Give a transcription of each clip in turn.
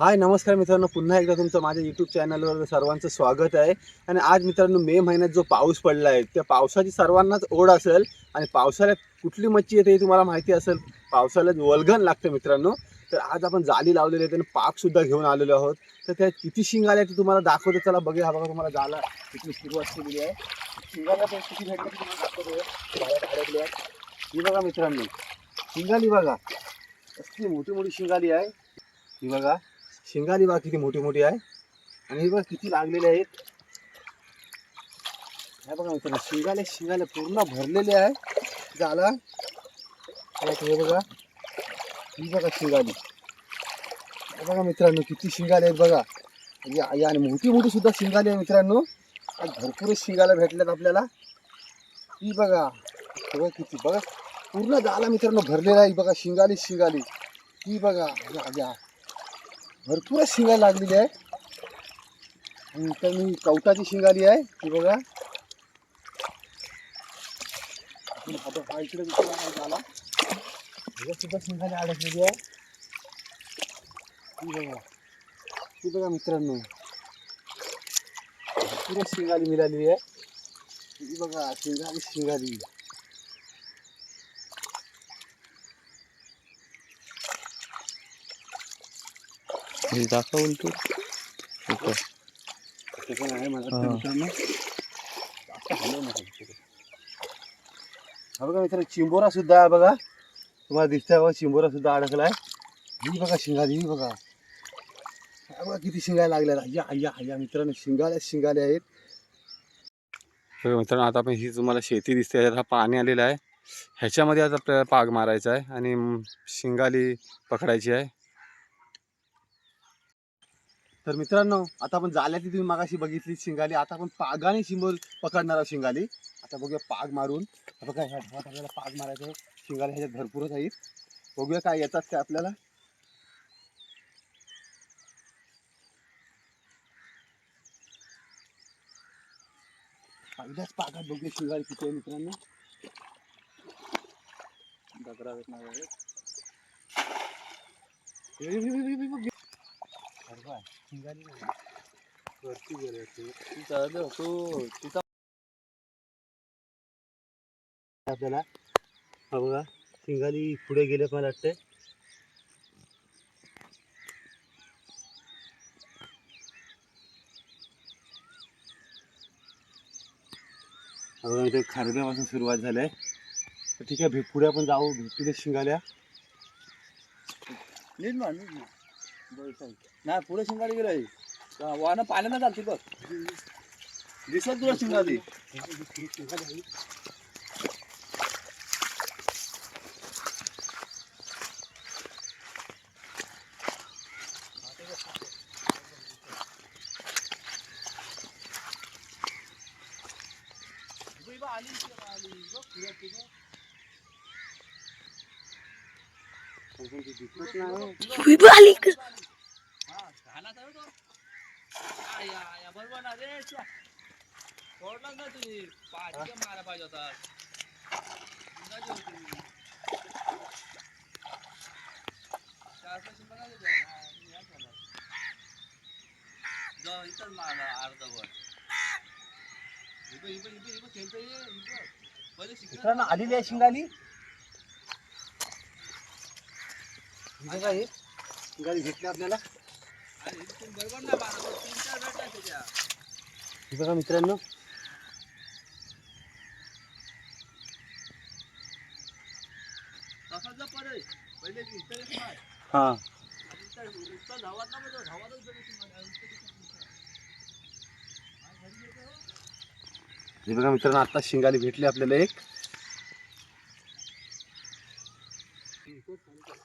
हाय नमस्कार मित्रांनो. पुन्हा एकदा तुमचं माझ्या यूट्यूब चॅनलवर सर्वांचं स्वागत आहे. आणि आज मित्रांनो मे महिन्यात जो पाऊस पडला आहे त्या पावसाची सर्वांनाच ओढ असेल आणि पावसाळ्यात कुठली मच्छी येते हे तुम्हाला माहिती असेल पावसाळ्यात वलघन लागतं मित्रांनो. तर आज आपण जाली लावलेली आहे आणि पाकसुद्धा घेऊन आलेलो आहोत. तर त्यात किती शिंगाले आहे ते तुम्हाला दाखवतो. चला बघा हा बघा तुम्हाला जाला तिथली सुरुवात केलेली आहे. शिंगाला पण किती भेटलं तुम्हाला दाखवतो. ही बघा मित्रांनो शिंगाली बघा. असली मोठी मोठी शिंगाली आहे. ही बघा. शिंगाली बघा किती मोठी मोठी आहे. आणि हे बघा किती लागलेले आहेत. हे बघा मित्रांनो शिंगाले शिंगाले पूर्ण भरलेले आहे. झाला. हे बघा. ही बघा शिंगाली. बघा मित्रांनो किती शिंगाले आहेत बघा. या आणि मोठी मोठी सुद्धा शिंगाली आहे मित्रांनो. भरपूर शिंगाला भेटल्यात आपल्याला. ही बघा. बघा किती बघा. पूर्ण झाला मित्रांनो भरलेला आहे. बघा शिंगाली शिंगाली. ही बघा. या. भरपूरच शिंगा लागलेली आहे. तर मी कवटाची शिंगाली आहे ती बघा. हा इकडे झाला. सुद्धा शिंगाने अडकलेली आहे. ती बघा. ती बघा मित्रांनो. भरपूरच शिंगाली मिळालेली आहे. ही बघा शिंगाली शिंगाली दाखव उलटू ते पण आहे मला वाटतं हा. मित्रांनो जास्त हलवू नका तिकडे. हा. बघा मित्रांनो चिंबोरा सुद्धा आहे बघा. तुम्हाला दिसतंय बघा चिंबोरा सुद्धा अडकलाय. ही बघा शिंगाली ही बघा. बघा किती शिंगायला लागल्या अय्या अय्या अय्या मित्रांनो शिंगाल्या शिंगाले आहेत. बघा मित्रांनो आता आपण ही तुम्हाला शेती दिसते. हा पाणी आलेलं आहे. ह्याच्यामध्ये आज आपल्याला पाग मारायचा आहे आणि शिंगाली पकडायची आहे. तर मित्रांनो आता आपण जाल्याची तुम्ही मागाशी बघितली शिंगाली. आता आपण पागाने शिंबल पकडणार आहोत शिंगाली. आता बघूया पाग मारून. बघा ह्या ढवात आपल्याला पाग मारायचं आहे. शिंगाली ह्याच्यात भरपूरच आहेत. बघूया काय येतात ते आपल्याला. पहिल्याच पागात बघूया शिंगाली किती आहे मित्रांनो. दगडा येत आपल्याला हा बघा सिंगाली पुढे गेले मला वाटतंय. इथे खारब्यापासून सुरुवात झाली आहे ठीक आहे भेपुड्या पण जाऊ भेटू शिंगाल्या. नीट ना नीट ना. नाही पुढे शिंगाली गेलं वाहनं पाण्यानं चालते बघ दिसत तुला शिंगाली बरोबर ना रे सोडलाच ना तुम्ही इथं आहे? गाडी भेटली आपल्याला. हे बघा मित्रांनो? हा. हे बघा मित्रांनो आता शिंगाली भेटली आपल्याला एक तरी शिंगाले आहे त्याच्यात मला वाटतंय.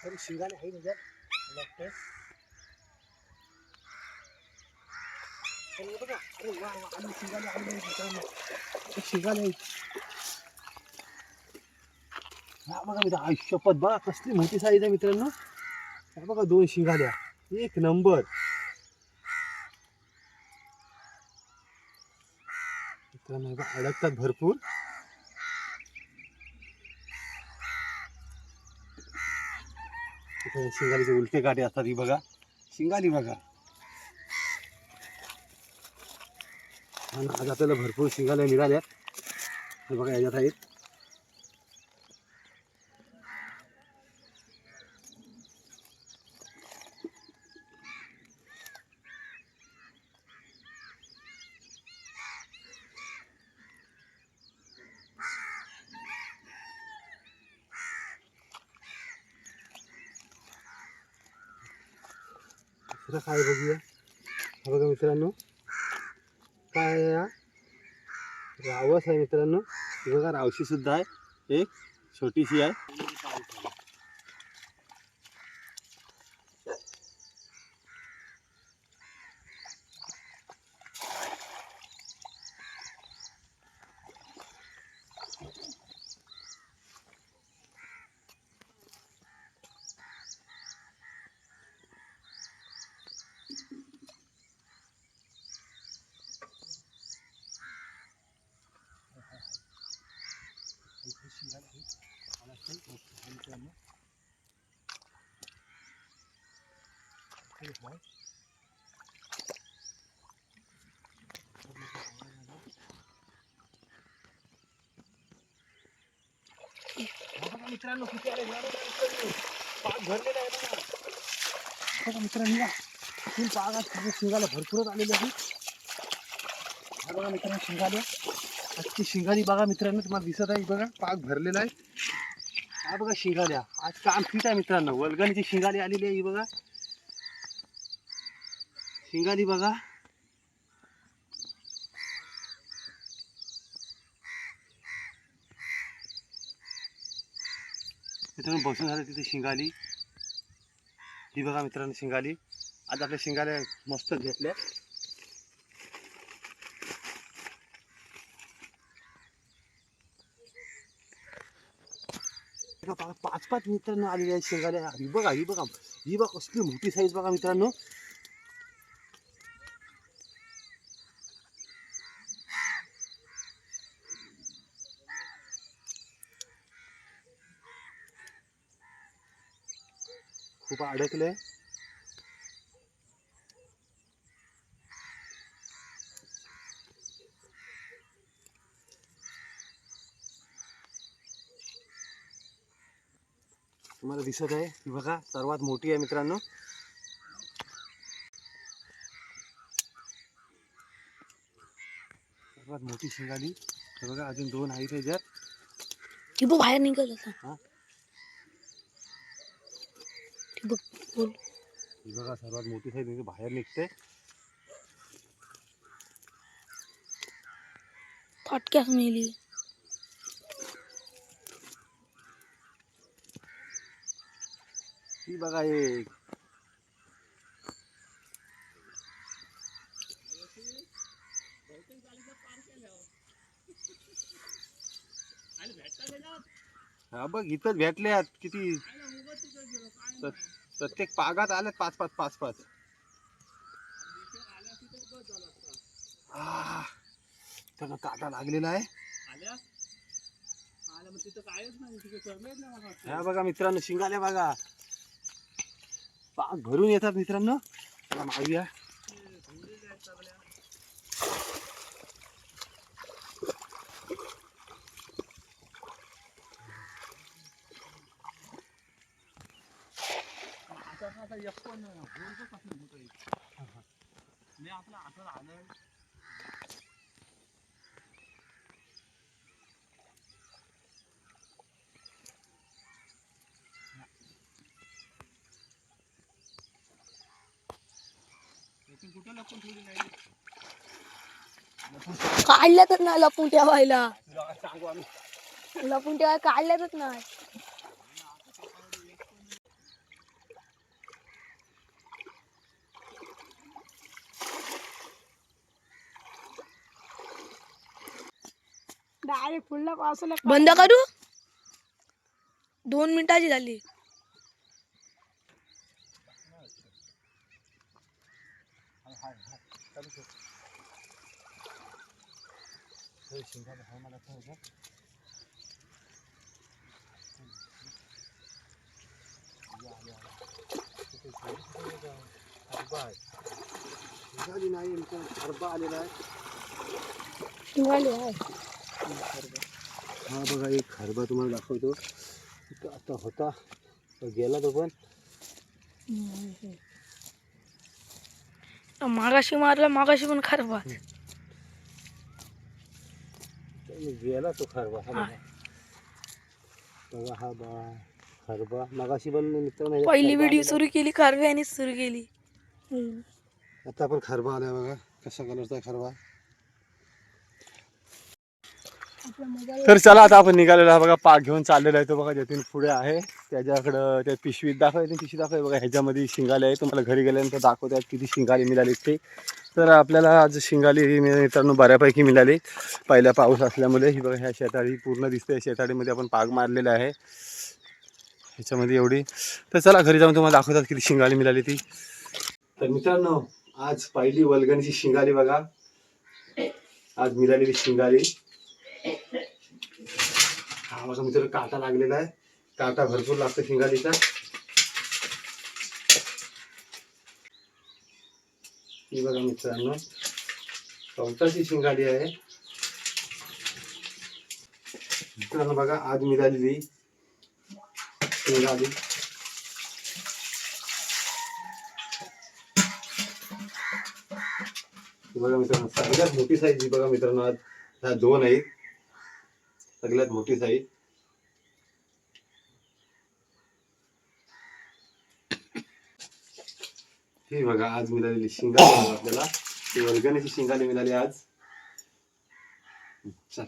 अरे बघा अरे वा वा आली शिंगाले आली मित्रांनो ते आहे आहेत हा बघा मित्र आयुष्यपत बघा कसली मोठी साईज आहे मित्रांनो. बघा दोन शिंगाल्या एक नंबर. मित्रांनो अडकतात भरपूर. इथे शिंगालीचे उलटे काटे असतात ही बघा. शिंगाली बघा. आणि आज आपल्याला भरपूर शिंगाल्या मिळाल्या हे बघा याच्यात आहेत. आता काय बघूया? हा बघा मित्रांनो. काय आहे हा? रावस आहे मित्रांनो. बघा रावशी सुद्धा आहे. एक छोटीशी आहे. मित्रांनो किती आले? भरलेला आहे बघा शिंगाला भरपूरच आलेले आहे बघा मित्रांनो शिंगाले आजची शिंगाली बघा मित्रांनो तुम्हाला दिसत आहे बघा. पाक भरलेला आहे. हा बघा शिंगाल्या आज काम फिट आहे मित्रांनो. वलगणीची शिंगाली आलेली आहे ही बघा. शिंगाली बघा. मित्रांनो बसून झालं तिथे शिंगाली. ही बघा मित्रांनो शिंगाली. आज आपल्या शिंगाल्या मस्त घेतल्या पाच पाच मित्रांनो आलेले आहेत ही बघा ही बघा. ही बघा कसली मोठी साईज बघा मित्रांनो. खूप अडकले. तुम्हाला दिसत आहे. ही बघा सर्वात मोठी आहे मित्रांनो. सर्वात मोठी शिंगाली बघा अजून दोन आहेत बाहेर निघत हा? बोल ही बघा सर्वात मोठी साईज म्हणजे बाहेर निघते. फाटक्यास मेली. ही बघा एक. हा बघ इथंच भेटल्यात किती. प्रत्येक पागात आले पाच पाच पाच पाच. आह, काटा लागलेला आहे. ह्या हा बघा मित्रांनो शिंगाले बघा. पाक भरून येतात मित्रांनो. चला आता. मी आपलं हातात आलं काढल्यातच नाही लपून ठेवायला. सांगू आम्ही. लपून ठेवायला काढल्यातच नाही. अरे बंद करू? दोन मिनिटाची झाली. झाली हा बघा एक खरबा तुम्हाला दाखवतो. आता होता गेला तो पण. मागाशी मारला मागाशी पण खरबा गेला तो खरबा हा बघा. हा बा खरबा मगाशी पण ह्याच्यात पहिली व्हिडिओ. सुरू केली खरब्याने सुरू केली. आता पण खरबा आलाय बघा. कशा कलरचा खरबा तर चला आता आपण निघालेलो आहे बघा पाक घेऊन चाललेलो आहे तो बघा जतीन पुढे आहे. त्याच्याकडं त्या पिशवीत दाखवायची पिशवी दाखव. बघा ह्याच्यामध्ये शिंगाले आहे तुम्हाला घरी गेल्यानंतर दाखवतात किती शिंगाली मिळाली ते. तर आपल्याला आज शिंगाली मित्रांनो बऱ्यापैकी मिळाली. पहिला पाऊस असल्यामुळे ही बघा ह्या शेताळी पूर्ण दिसते. शेताळीमध्ये आपण पाग मारलेला आहे. ह्याच्यामध्ये एवढी. तर चला घरी जाऊन तुम्हाला दाखवतात किती शिंगाली मिळाली ती. तर मित्रांनो आज पहिली वलगणीची शिंगाली बघा. आज मिळालेली शिंगाली. हा माझा मित्र काटा लागलेला आहे. काटा भरपूर लागतो शिंगालीचा ही बघा मित्रांनो चौथाची शिंगाली आहे. मित्रांनो बघा आज मिळालेली शिंगाली बघा मित्रांनो सगळ्यात मोठी साईज बघा मित्रांनो आज ह्या दोन आहेत. सगळ्यात मोठी साईज ही बघा आज मिळालेली शिंगा आपल्याला. ती वर्गणीची शिंगाली मिळाली आज. चल.